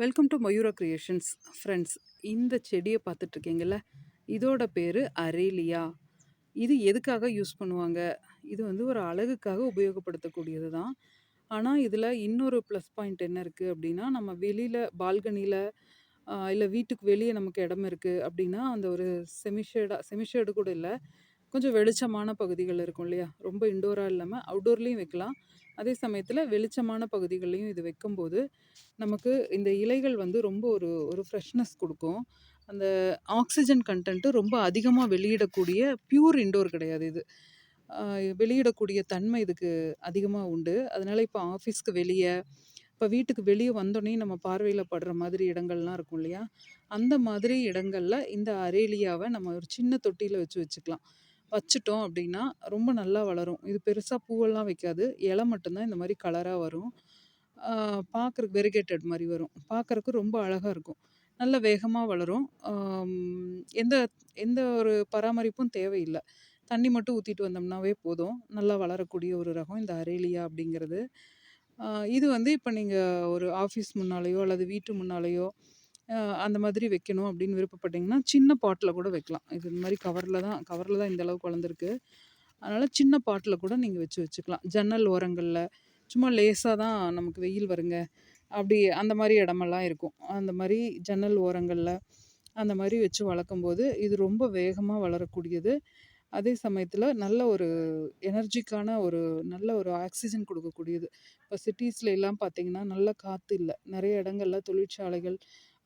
Welcome to Mayura creations friends இந்த செடியை பார்த்துட்ருக்கீங்கள இதோட பேர் அரேலியா. இது எதுக்காக யூஸ் பண்ணுவாங்க? இது வந்து ஒரு அழகுக்காக உபயோகப்படுத்தக்கூடியது தான் ஆனால் இதில் இன்னொரு ப்ளஸ் பாயிண்ட் என்ன இருக்குது அப்படின்னா நம்ம வெளியில் பால்கனியில் இல்லை வீட்டுக்கு வெளியே நமக்கு இடம் இருக்குது அப்படின்னா அந்த ஒரு செமிஷேடாக செமிஷேடு கூட இல்லை. கொஞ்சம் வெளிச்சமான பகுதிகள் இருக்கும் இல்லையா? ரொம்ப இண்டோராக இல்லாமல் அவுடோர்லேயும் வைக்கலாம். அதே சமயத்தில் வெளிச்சமான பகுதிகளையும் இது வைக்கும்போது நமக்கு இந்த இலைகள் வந்து ரொம்ப ஒரு ஒரு ஃப்ரெஷ்னஸ் கொடுக்கும். அந்த ஆக்சிஜன் கண்டென்ட்டு ரொம்ப அதிகமாக வெளியிடக்கூடிய பியூர் இண்டோர் கிடையாது இது. வெளியிடக்கூடிய தன்மை இதுக்கு அதிகமாக உண்டு. அதனால் இப்போ ஆஃபீஸ்க்கு வெளியே இப்போ வீட்டுக்கு வெளியே வந்தோடனே நம்ம பார்வையில் படுற மாதிரி இடங்கள்லாம் இருக்கும் இல்லையா? அந்த மாதிரி இடங்களில் இந்த அரேலியாவை நம்ம ஒரு சின்ன தொட்டியில் வச்சு வச்சுக்கலாம். வச்சுட்டோம் அப்படின்னா ரொம்ப நல்லா வளரும். இது பெருசாக பூவெல்லாம் வைக்காது. இலை மட்டும்தான் இந்த மாதிரி கலராக வரும். பார்க்குறக்கு வெரிகேட்டட் மாதிரி வரும். பார்க்குறக்கு ரொம்ப அழகாக இருக்கும். நல்ல வேகமாக வளரும். எந்த எந்த ஒரு பராமரிப்பும் தேவையில்லை. தண்ணி மட்டும் ஊற்றிட்டு வந்தோம்னாவே போதும். நல்லா வளரக்கூடிய ஒரு ரகம் இந்த அரேலியா அப்படிங்கிறது. இது வந்து இப்போ நீங்கள் ஒரு ஆஃபீஸ் முன்னாலேயோ அல்லது வீட்டு முன்னாலேயோ அந்த மாதிரி வைக்கணும் அப்படின்னு விருப்பப்பட்டீங்கன்னா சின்ன பாட்டில் கூட வைக்கலாம். இது இந்த மாதிரி கவரில் தான் கவரில் தான் இந்த அளவுக்கு வளர்ந்துருக்கு. அதனால் சின்ன பாட்டில் கூட நீங்கள் வச்சு வச்சுக்கலாம். ஜன்னல் ஓரங்களில் சும்மா லேசாக தான் நமக்கு வெயில் வருங்க. அப்படி அந்த மாதிரி இடமெல்லாம் இருக்கும். அந்த மாதிரி ஜன்னல் ஓரங்களில் அந்த மாதிரி வச்சு வளர்க்கும்போது இது ரொம்ப வேகமாக வளரக்கூடியது. அதே சமயத்தில் நல்ல ஒரு எனர்ஜிக்கான ஒரு நல்ல ஒரு ஆக்சிஜன் கொடுக்கக்கூடியது. இப்போ சிட்டிஸ்ல எல்லாம் பார்த்தீங்கன்னா நல்ல காற்று இல்லை. நிறைய இடங்கள்ல தொழிற்சாலைகள்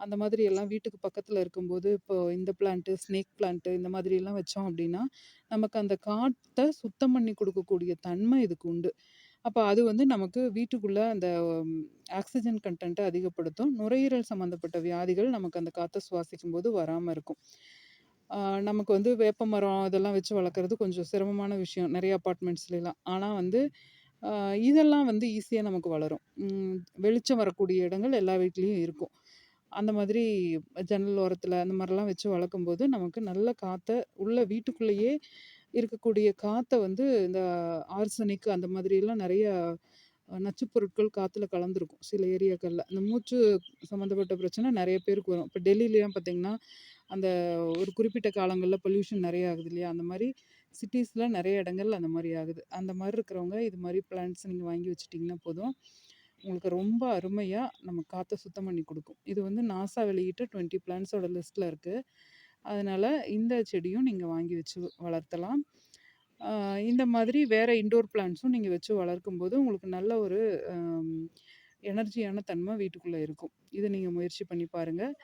அந்த மாதிரி எல்லாம் வீட்டுக்கு பக்கத்தில் இருக்கும்போது இப்போ இந்த பிளான்ட்டு ஸ்னேக் பிளான்ட்டு இந்த மாதிரி எல்லாம் வச்சோம் அப்படின்னா நமக்கு அந்த காற்றை சுத்தம் பண்ணி கொடுக்கக்கூடிய தன்மை இதுக்கு உண்டு. அப்போ அது வந்து நமக்கு வீட்டுக்குள்ளே அந்த ஆக்சிஜன் கண்டென்ட்டை அதிகப்படுத்தும். நுரையீரல் சம்மந்தப்பட்ட வியாதிகள் நமக்கு அந்த காற்றை சுவாசிக்கும் போது வராமல் இருக்கும் நமக்கு வந்து வேப்ப மரம் இதெல்லாம் வச்சு வளர்க்குறது கொஞ்சம் சிரமமான விஷயம் நிறைய அப்பார்ட்மெண்ட்ஸ்லாம் ஆனால் வந்து இதெல்லாம் வந்து ஈஸியாக நமக்கு வளரும். வெளிச்சம் வரக்கூடிய இடங்கள் எல்லா வீட்லேயும் இருக்கும். அந்த மாதிரி ஜன்னல் ஓரத்தில் அந்த மாதிரிலாம் வச்சு வளர்க்கும்போது நமக்கு நல்ல காற்றை உள்ள வீட்டுக்குள்ளேயே இருக்கக்கூடிய காற்றை வந்து இந்த ஆர்சனிக் அந்த மாதிரியெல்லாம் நிறைய நச்சு பொருட்கள் காற்றுல கலந்துருக்கும். சில ஏரியாக்களில். அந்த மூச்சு சம்மந்தப்பட்ட பிரச்சனை நிறைய பேருக்கு வரும். இப்போ டெல்லியிலாம் பார்த்திங்கன்னா அந்த ஒரு குறிப்பிட்ட காலங்களில் பொல்யூஷன் நிறைய ஆகுது இல்லையா? அந்த மாதிரி சிட்டிஸில் நிறைய இடங்கள்ல அந்த மாதிரி ஆகுது. அந்த மாதிரி இருக்கிறவங்க இது மாதிரி பிளான்ட்ஸ் நீங்கள் வாங்கி வச்சுட்டிங்கன்னா போதும். உங்களுக்கு ரொம்ப அருமையாக நம்ம காற்றை சுத்தம் பண்ணி கொடுக்கும். இது வந்து நாசா வெளியிட்ட டுவெண்ட்டி பிளான்ஸோட லிஸ்ட்டில் இருக்குது அதனால் இந்த செடியும் நீங்கள் வாங்கி வச்சு வளர்த்தலாம். இந்த மாதிரி வேறு இன்டோர் பிளான்ஸும் நீங்கள் வச்சு வளர்க்கும் போது உங்களுக்கு நல்ல ஒரு எனர்ஜியான தன்மை வீட்டுக்குள்ளே இருக்கும். இதை நீங்கள் முயற்சி பண்ணி பாருங்கள்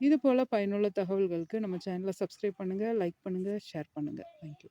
இது போல் பயனுள்ள தகவல்களுக்கு நம்ம சேனலை சப்ஸ்கிரைப் பண்ணுங்கள் லைக் பண்ணுங்கள் ஷேர் பண்ணுங்கள் தேங்க்யூ